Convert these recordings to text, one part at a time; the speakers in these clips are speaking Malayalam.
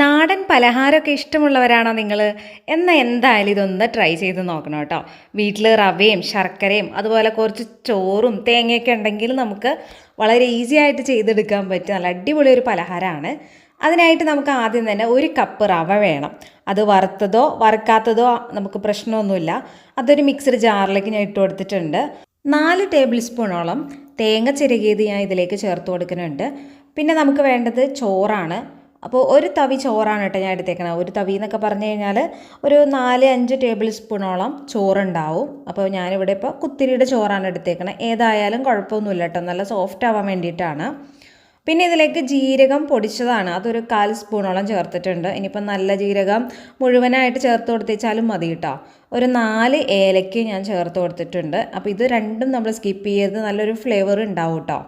നാടൻ പലഹാരമൊക്കെ ഇഷ്ടമുള്ളവരാണോ നിങ്ങൾ എന്നാൽ എന്തായാലും ഇതൊന്ന് ട്രൈ ചെയ്ത് നോക്കണം കേട്ടോ. വീട്ടിൽ റവയും ശർക്കരയും അതുപോലെ കുറച്ച് ചോറും തേങ്ങയൊക്കെ ഉണ്ടെങ്കിൽ നമുക്ക് വളരെ ഈസി ആയിട്ട് ചെയ്തെടുക്കാൻ പറ്റും. നല്ല അടിപൊളി ഒരു പലഹാരമാണ്. അതിനായിട്ട് നമുക്ക് ആദ്യം തന്നെ ഒരു കപ്പ് റവ വേണം. അത് വറുത്തതോ വറുക്കാത്തതോ നമുക്ക് പ്രശ്നമൊന്നുമില്ല. അതൊരു മിക്സഡ് ജാറിലേക്ക് ഞാൻ ഇട്ട് കൊടുത്തിട്ടുണ്ട്. നാല് ടേബിൾ സ്പൂണോളം തേങ്ങ ചിരകിയത് ഞാൻ ഇതിലേക്ക് ചേർത്ത് കൊടുക്കുന്നുണ്ട്. പിന്നെ നമുക്ക് വേണ്ടത് ചോറാണ്. അപ്പോൾ ഒരു തവി ചോറാണ് കേട്ടോ ഞാൻ എടുത്തേക്കണത്. ഒരു തവി എന്നൊക്കെ പറഞ്ഞു കഴിഞ്ഞാൽ ഒരു നാല് അഞ്ച് ടേബിൾ സ്പൂണോളം ചോറുണ്ടാവും. അപ്പോൾ ഞാനിവിടെ ഇപ്പോൾ കുത്തിരിയുടെ ചോറാണ് എടുത്തേക്കണത്. ഏതായാലും കുഴപ്പമൊന്നുമില്ല കേട്ടോ. നല്ല സോഫ്റ്റ് ആവാൻ വേണ്ടിയിട്ടാണ്. പിന്നെ ഇതിലേക്ക് ജീരകം പൊടിച്ചതാണ്. അതൊരു കാൽ സ്പൂണോളം ചേർത്തിട്ടുണ്ട്. ഇനിയിപ്പോൾ നല്ല ജീരകം മുഴുവനായിട്ട് ചേർത്ത് കൊടുത്തേച്ചാലും മതി കേട്ടോ. ഒരു നാല് ഏലയ്ക്ക് ഞാൻ ചേർത്ത് കൊടുത്തിട്ടുണ്ട്. അപ്പോൾ ഇത് രണ്ടും നമ്മൾ സ്കിപ്പ് ചെയ്ത് നല്ലൊരു ഫ്ലേവർ ഉണ്ടാവും കേട്ടോ.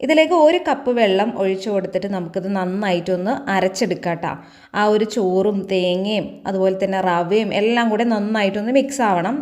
ഇതിലേക്ക് ഒരു കപ്പ് വെള്ളം ഒഴിച്ചു കൊടുത്തിട്ട് നമുക്കിത് നന്നായിട്ടൊന്ന് അരച്ചെടുക്കാം കേട്ടോ ആ ഒരു ചോറും തേങ്ങയും അതുപോലെ തന്നെ റവയും എല്ലാം കൂടെ നന്നായിട്ടൊന്ന് മിക്സ് ആവണം.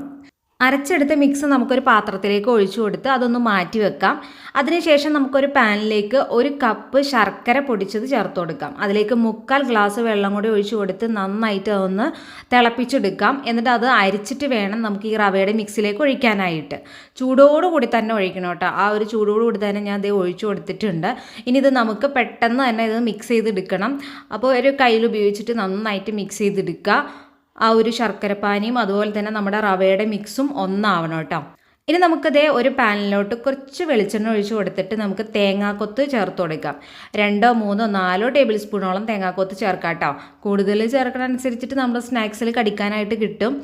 അരച്ചെടുത്ത മിക്സ് നമുക്കൊരു പാത്രത്തിലേക്ക് ഒഴിച്ചു കൊടുത്ത് അതൊന്ന് മാറ്റി വെക്കാം. അതിനുശേഷം നമുക്കൊരു പാനിലേക്ക് ഒരു കപ്പ് ശർക്കര പൊടിച്ചത് ചേർത്ത് കൊടുക്കാം. അതിലേക്ക് മുക്കാൽ ഗ്ലാസ് വെള്ളം കൂടി ഒഴിച്ചു കൊടുത്ത് നന്നായിട്ട് അതൊന്ന് തിളപ്പിച്ചെടുക്കാം. എന്നിട്ട് അത് അരിച്ചിട്ട് വേണം നമുക്ക് ഈ റവയുടെ മിക്സിലേക്ക് ഒഴിക്കാനായിട്ട്. ചൂടോടുകൂടി തന്നെ ഒഴിക്കണം കേട്ടോ. ആ ഒരു ചൂടോടുകൂടി തന്നെ ഞാൻ ഇത് ഒഴിച്ചു കൊടുത്തിട്ടുണ്ട്. ഇനി ഇത് നമുക്ക് പെട്ടെന്ന് തന്നെ ഇത് മിക്സ് ചെയ്തെടുക്കണം. അപ്പോൾ ഒരു കയ്യിൽ ഉപയോഗിച്ചിട്ട് നന്നായിട്ട് മിക്സ് ചെയ്തെടുക്കുക. ആ ഒരു ശർക്കരപ്പാനിയും അതുപോലെ തന്നെ നമ്മുടെ റവയുടെ മിക്സും ഒന്നാവണം കേട്ടോ. ഇനി നമുക്കതേ ഒരു പാനിലോട്ട് കുറച്ച് വെളിച്ചെണ്ണ ഒഴിച്ച് കൊടുത്തിട്ട് നമുക്ക് തേങ്ങാക്കൊത്ത് ചേർത്ത് കൊടുക്കാം. രണ്ടോ മൂന്നോ നാലോ ടേബിൾ സ്പൂണോളം തേങ്ങാക്കൊത്ത് ചേർക്കാം കേട്ടോ. കൂടുതൽ ചേർക്കണ അനുസരിച്ചിട്ട് നമ്മുടെ സ്നാക്സിൽ കടിക്കാനായിട്ട് കിട്ടും.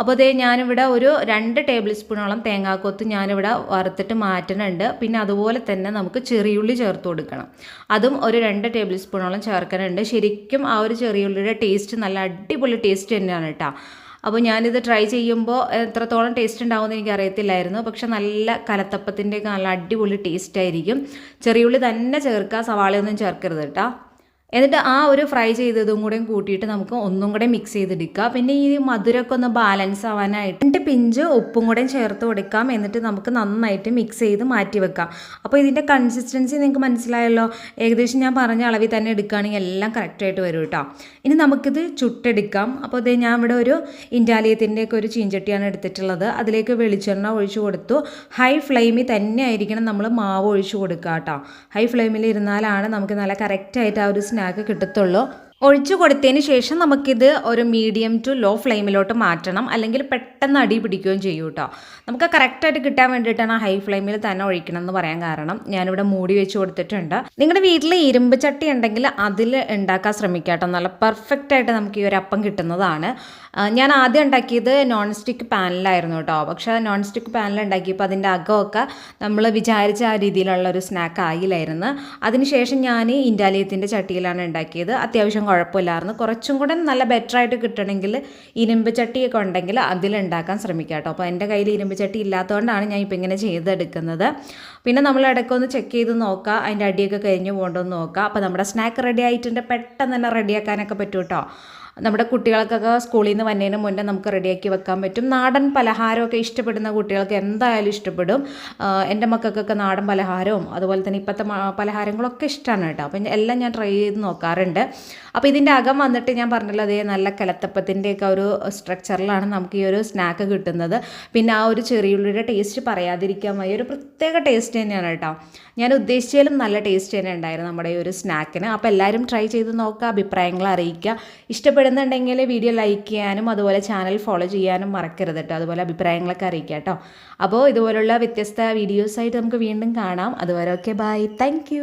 അപ്പോൾ അതേ ഞാനിവിടെ ഒരു രണ്ട് ടേബിൾ സ്പൂണോളം തേങ്ങാക്കൊത്ത് ഞാനിവിടെ വറുത്തിട്ട് മാറ്റണുണ്ട് പിന്നെ അതുപോലെ തന്നെ നമുക്ക് ചെറിയുള്ളി ചേർത്ത് കൊടുക്കണം. അതും ഒരു രണ്ട് ടേബിൾ സ്പൂണോളം ചേർക്കാനുണ്ട് ശരിക്കും ആ ഒരു ചെറിയുള്ളിയുടെ ടേസ്റ്റ് നല്ല അടിപൊളി ടേസ്റ്റ് തന്നെയാണ് കേട്ടോ. അപ്പോൾ ഞാനിത് ട്രൈ ചെയ്യുമ്പോൾ എത്രത്തോളം ടേസ്റ്റ് ഉണ്ടാവുമെന്ന് എനിക്ക് അറിയത്തില്ലായിരുന്നു. പക്ഷെ നല്ല കലത്തപ്പത്തിന്റെയൊക്കെ നല്ല അടിപൊളി ടേസ്റ്റ് ആയിരിക്കും. ചെറിയുള്ളി തന്നെ ചേർക്കുക സവാളയൊന്നും ചേർക്കരുത് കേട്ടോ. എന്നിട്ട് ആ ഒരു ഫ്രൈ ചെയ്തതും കൂടെ കൂട്ടിയിട്ട് നമുക്ക് ഒന്നും കൂടെ മിക്സ് ചെയ്തെടുക്കുക പിന്നെ ഈ മധുരമൊക്കെ ഒന്ന് ബാലൻസ് ആവാനായിട്ട് രണ്ട് പിഞ്ച് ഉപ്പും കൂടെ ചേർത്ത് കൊടുക്കാം. എന്നിട്ട് നമുക്ക് നന്നായിട്ട് മിക്സ് ചെയ്ത് മാറ്റി വെക്കാം. അപ്പോൾ ഇതിന്റെ കൺസിസ്റ്റൻസി നിങ്ങൾക്ക് മനസ്സിലായല്ലോ? ഏകദേശം ഞാൻ പറഞ്ഞ അളവിൽ തന്നെ എടുക്കുകയാണെങ്കിൽ എല്ലാം കറക്റ്റായിട്ട് വരും കേട്ടോ. ഇനി നമുക്കിത് ചുട്ടെടുക്കാം. അപ്പോൾ ഇത് ഞാൻ ഇവിടെ ഒരു ഇൻഡാലിയത്തിന്റെയൊക്കെ ഒരു ചീഞ്ചട്ടിയാണ് എടുത്തിട്ടുള്ളത്. അതിലേക്ക് വെളിച്ചെണ്ണ ഒഴിച്ചു കൊടുത്തു. ഹൈ ഫ്ലെയിമിൽ തന്നെ ആയിരിക്കണം നമ്മൾ മാവ് ഒഴിച്ചു കൊടുക്കുക കേട്ടോ. ഹൈ ഫ്ലെയിമിൽ ഇരുന്നാലാണ് നമുക്ക് നല്ല കറക്റ്റായിട്ട് ആ ഒരു സ്നാക്ക് കിട്ടത്തുള്ളൂ. ഒഴിച്ചു കൊടുത്തതിന് ശേഷം നമുക്കിത് ഒരു മീഡിയം ടു ലോ ഫ്ലെയിമിലോട്ട് മാറ്റണം. അല്ലെങ്കിൽ പെട്ടെന്ന് അടി പിടിക്കുകയും ചെയ്യും കേട്ടോ നമുക്ക് കറക്റ്റായിട്ട് കിട്ടാൻ വേണ്ടിയിട്ടാണ് ഹൈ ഫ്ലെയിമിൽ തന്നെ ഒഴിക്കണം എന്ന് പറയാൻ കാരണം. ഞാനിവിടെ മൂടി വെച്ച് കൊടുത്തിട്ടുണ്ട്. നിങ്ങളുടെ വീട്ടിൽ ഇരുമ്പ് ചട്ടി ഉണ്ടെങ്കിൽ അതിൽ ഉണ്ടാക്കാൻ ശ്രമിക്കുക കേട്ടോ നല്ല പെർഫെക്റ്റ് ആയിട്ട് നമുക്ക് ഈ ഒരു അപ്പം കിട്ടുന്നതാണ്. ഞാൻ ആദ്യം ഉണ്ടാക്കിയത് നോൺ സ്റ്റിക്ക് പാനിലായിരുന്നു കേട്ടോ പക്ഷേ നോൺ സ്റ്റിക്ക് പാനിൽ ഉണ്ടാക്കിയപ്പോൾ അതിന്റെ അകമൊക്കെ നമ്മൾ വിചാരിച്ച ആ രീതിയിലുള്ള ഒരു സ്നാക്ക് ആയില്ലായിരുന്നു. അതിനുശേഷം ഞാൻ ഇൻഡാലിയത്തിന്റെ ചട്ടിയിലാണ് ഉണ്ടാക്കിയത്. അത്യാവശ്യം കുഴപ്പമില്ലായിരുന്നു. കുറച്ചും കൂടെ നല്ല ബെറ്റർ ആയിട്ട് കിട്ടണമെങ്കിൽ ഇരുമ്പ് ചട്ടിയൊക്കെ ഉണ്ടെങ്കിൽ അതിലുണ്ടാക്കാൻ ശ്രമിക്കുക കേട്ടോ. അപ്പോൾ എന്റെ കയ്യിൽ ഇരുമ്പ് ചട്ടി ഇല്ലാത്തതുകൊണ്ടാണ് ഞാൻ ഇപ്പോൾ ഇങ്ങനെ ചെയ്തെടുക്കുന്നത്. പിന്നെ നമ്മൾ ഇടയ്ക്കൊന്ന് ചെക്ക് ചെയ്ത് നോക്കുക അതിന്റെ അടിയൊക്കെ കഴിഞ്ഞ് പോകേണ്ടതെന്ന് നോക്കുക അപ്പോൾ നമ്മുടെ സ്നാക്ക് റെഡി ആയിട്ടുണ്ട്. പെട്ടെന്ന് തന്നെ റെഡിയാക്കാനൊക്കെ പറ്റും കേട്ടോ. നമ്മുടെ കുട്ടികൾക്കൊക്കെ സ്കൂളിൽ നിന്ന് വന്നതിന് മുന്നേ നമുക്ക് റെഡിയാക്കി വെക്കാൻ പറ്റും. നാടൻ പലഹാരമൊക്കെ ഇഷ്ടപ്പെടുന്ന കുട്ടികൾക്ക് എന്തായാലും ഇഷ്ടപ്പെടും. എന്റെ മക്കൾക്കൊക്കെ നാടൻ പലഹാരവും അതുപോലെ തന്നെ ഇപ്പോഴത്തെ പലഹാരങ്ങളൊക്കെ ഇഷ്ടമാണ് കേട്ടോ. അപ്പം എല്ലാം ഞാൻ ട്രൈ ചെയ്ത് നോക്കാറുണ്ട്. അപ്പോൾ ഇതിന്റെ അകം വന്നിട്ട് ഞാൻ പറഞ്ഞല്ലോ അതേ നല്ല കലത്തപ്പത്തിന്റെയൊക്കെ ഒരു സ്ട്രക്ചറിലാണ് നമുക്ക് ഈ ഒരു സ്നാക്ക് കിട്ടുന്നത്. പിന്നെ ആ ഒരു ചെറിയുള്ളിയുടെ ടേസ്റ്റ് പറയാതിരിക്കാൻ വയ്യ. ഒരു പ്രത്യേക ടേസ്റ്റ് തന്നെയാണ് കേട്ടോ. ഞാൻ ഉദ്ദേശിച്ചാലും നല്ല ടേസ്റ്റ് തന്നെ ഉണ്ടായിരുന്നു നമ്മുടെ ഈ ഒരു സ്നാക്കിന് അപ്പോൾ എല്ലാവരും ട്രൈ ചെയ്ത് നോക്കുക അഭിപ്രായങ്ങൾ അറിയിക്കുക. ഇഷ്ടപ്പെടുന്നുണ്ടെങ്കിൽ വീഡിയോ ലൈക്ക് ചെയ്യാനും അതുപോലെ ചാനൽ ഫോളോ ചെയ്യാനും മറക്കരുത് കേട്ടോ അതുപോലെ അഭിപ്രായങ്ങളൊക്കെ അറിയിക്കുക കേട്ടോ അപ്പോൾ ഇതുപോലുള്ള വ്യത്യസ്ത വീഡിയോസായിട്ട് നമുക്ക് വീണ്ടും കാണാം. അതുവരെ ഓക്കെ ബൈ താങ്ക്